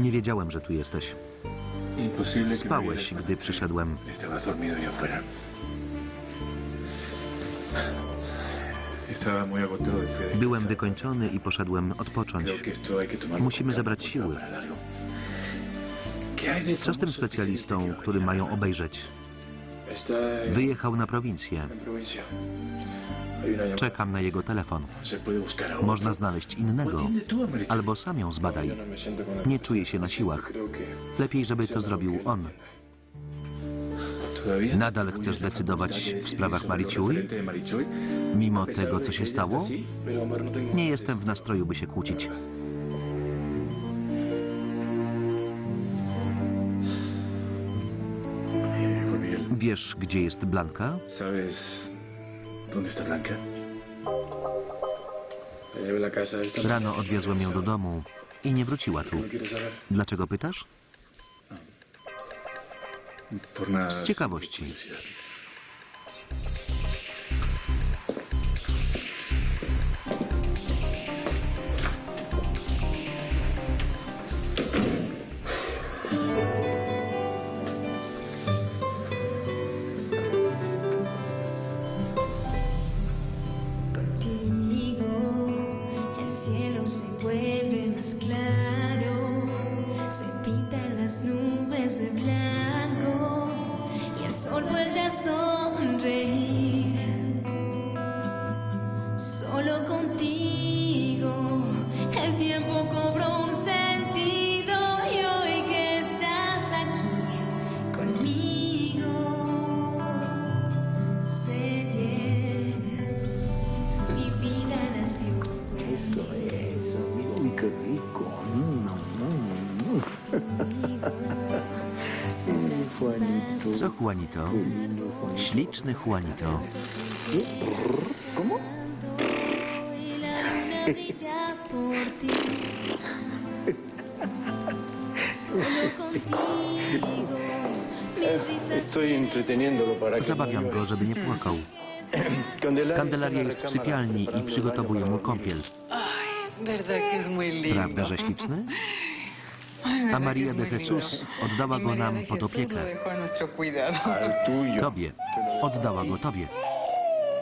Nie wiedziałem, że tu jesteś. Spałeś, gdy przyszedłem. Byłem wykończony i poszedłem odpocząć. Musimy zebrać calma, siły. para largo. ¿Qué hay de Co z tym specjalistą, który mają obejrzeć? Wyjechał na prowincję. Czekam na jego telefon. Można znaleźć innego. Albo sam ją zbadaj. Nie czuję się na siłach. Lepiej, żeby to zrobił on. Nadal chcesz decydować w sprawach Marichuy, Mimo tego, co się stało? Nie jestem w nastroju, by się kłócić. Wiesz, gdzie jest Blanka? ¿sabes dónde está Blanca? La llevé a la casa esta noche. Rano odwiozłem ją do domu i nie wróciła tu. ¿No quieres saber? Dlaczego pytasz? Por nada. Z ciekawości. Contigo mis risas Estoy entreteniéndolo para que Zabawiam no go, llore. żeby nie płakał. Kandelaria jest w sypialni i baño mu kąpiel. Prawda, że śliczny? A es de lindo. oddała Y go nam pod opiekę. Tobie. Oddała go tobie.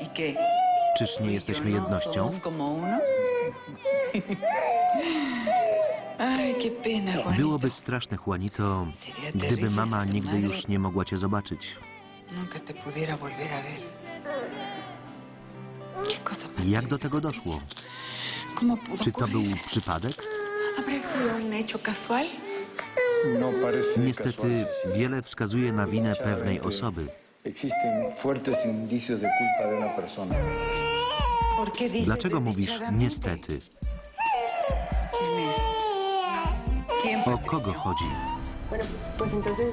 ¿Y? Czyż nie jesteśmy jednością? Ay, qué pena, Juanito. Byłoby straszne, Juanito, gdyby mama nigdy już nie mogła cię zobaczyć. Nunca te pudiera volver a ver. ¿Qué cosa más Jak do tego doszło? ¿Cómo pudo Czy to był przypadek? No Niestety wiele wskazuje na winę pewnej osoby. Existen fuertes indicios de culpa de una persona. ¿Por qué dices Dlaczego mówisz niestety? ¿Quién es? ¿Quién, O kogo chodzi?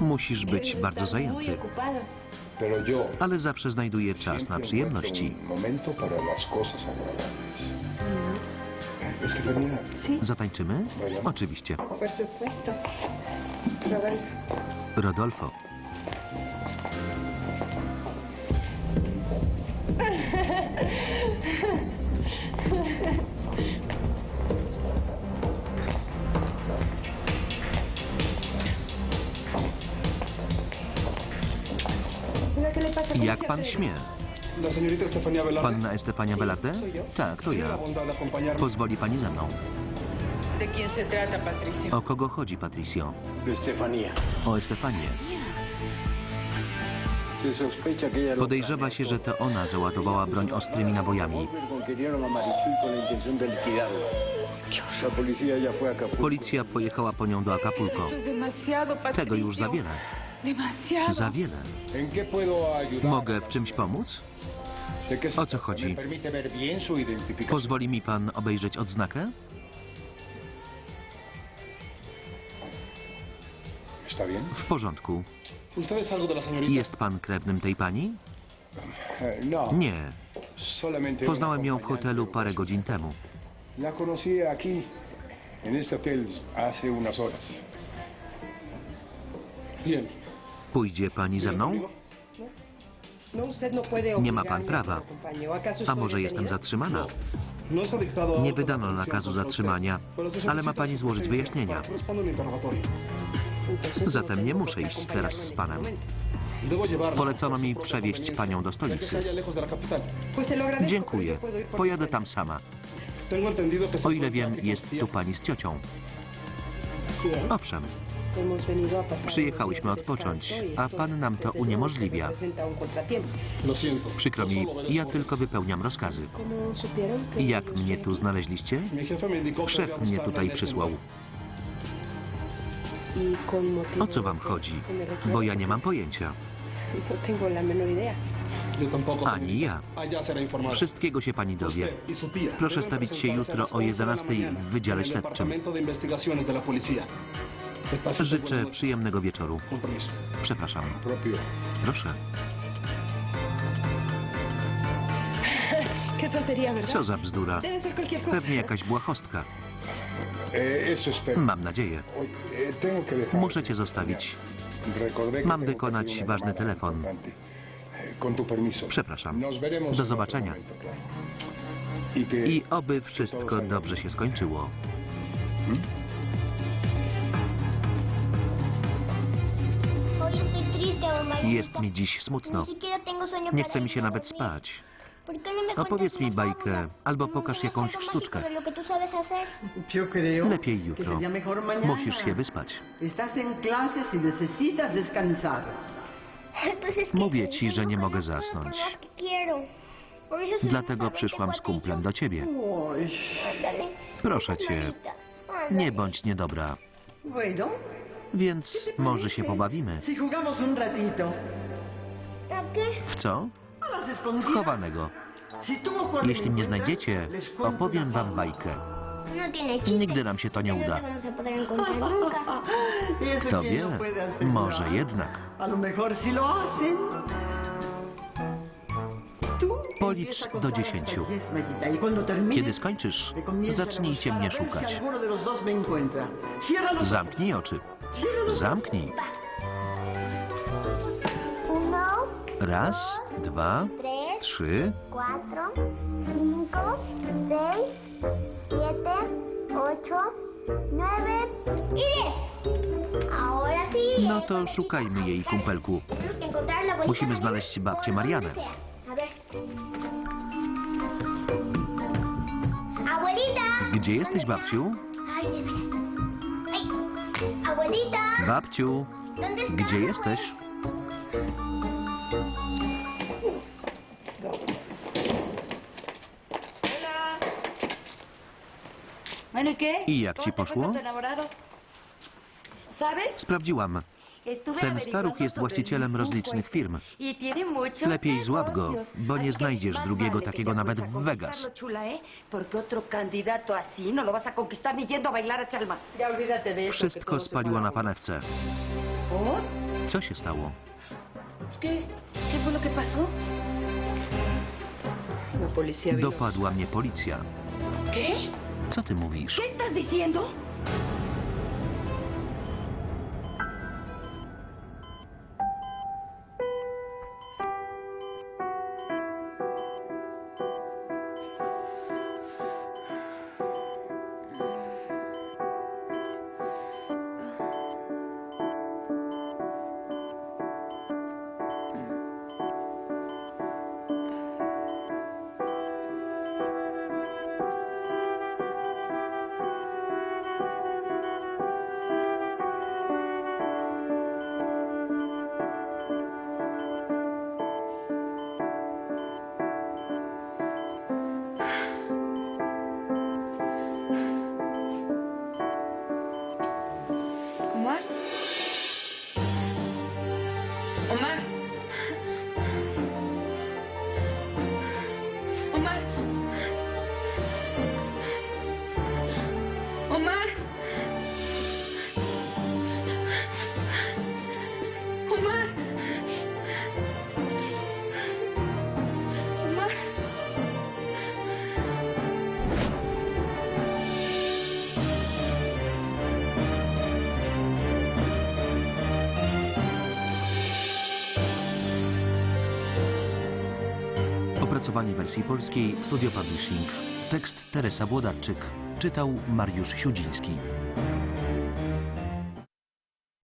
Musisz być bardzo zajęty, ale zawsze znajduję czas na przyjemności. Zatańczymy? Oczywiście. Rodolfo. Jak pan śmie? Panna Estefania Velarde? Tak, to ¿Tiene la ja. Pozwoli pani ze mną. O kogo chodzi, Patricio? O Estefanię. Podejrzewa się, że to ona załadowała broń ostrymi nabojami. Policja pojechała po nią do Acapulco. Tego już za wiele. Za wiele. Mogę w czymś pomóc? ¿De qué se O co chodzi? Pozwoli mi pan obejrzeć odznakę? W porządku. Jest pan krewnym tej pani? Eh, no. Nie. Poznałem ją w hotelu parę godzin temu. La conocí aquí, en este hotel, hace unas horas. Bien. Pójdzie pani ze mną? No, no Nie ma pan prawa. que lo acompañe. ¿O acaso A może jestem zatrzymana? No Nie wydano nakazu zatrzymania, ale ma pani złożyć wyjaśnienia. Zatem nie muszę iść teraz z panem. Polecono mi przewieźć panią do stolicy. Dziękuję. Pojadę tam sama. O ile wiem, jest tu pani z ciocią. Owszem, Przyjechałyśmy odpocząć, a pan nam to uniemożliwia. Przykro mi, ja tylko wypełniam rozkazy. ¿Cómo supieron que I jak mnie tu znaleźliście? Szef mnie tutaj przysłał. O co wam chodzi? Bo ja nie mam pojęcia. Ani ja. Wszystkiego się pani dowie. Proszę stawić się jutro o 11 de la 11 w Wydziale Śledczym. Życzę przyjemnego wieczoru. Przepraszam. Proszę. Co za bzdura. Pewnie jakaś błahostka. Mam nadzieję. Muszę cię zostawić. Mam wykonać ważny telefon. Przepraszam. Do zobaczenia. Y. I oby wszystko dobrze się skończyło. Hoy Jest mi dziś smutno. Nie chce mi się nawet spać. ¿Por qué no Opowiedz cuentas mi bajkę, albo ¿No pokaż jakąś sztuczkę. Lepiej jutro. Musisz się wyspać. Y Mówię ci, że nie no mogę zasnąć. Dlatego przyszłam z kumplem do ciebie. Proszę cię, nie bądź niedobra. Więc może się pobawimy. W co? W chowanego. Jeśli mnie znajdziecie, opowiem wam bajkę. Nigdy nam się to nie uda. Kto wie? Może jednak. Policz do dziesięciu. 10, Mayita, cuando termines, Kiedy skończysz, zacznijcie mnie szukać. Zamknij oczy. Zamknij. Uno, Raz, dwa, trzy, cuatro, cinco, seis, siete, ocho, nueve y diez. Ahora sí. No to szukajmy jej, kumpelku. Musimy znaleźć babcię Marianę. Gdzie jesteś, babciu? Babciu, gdzie jesteś? Bueno, ¿y qué? ¿Y jak ¿Cómo ci poszło? Sprawdziłam. Ten staruch jest właścicielem el rozlicznych firm. y Lepiej złap go, bo nie znajdziesz drugiego takiego nawet w Vegas. ¿eh? No Wszystko fue na panewce. Co się stało? Dopadła mnie policja. Co ty mówisz? Opracowanie wersji polskiej Studio Publishing. Tekst Teresa Włodarczyk. Czytał Mariusz Siudziński.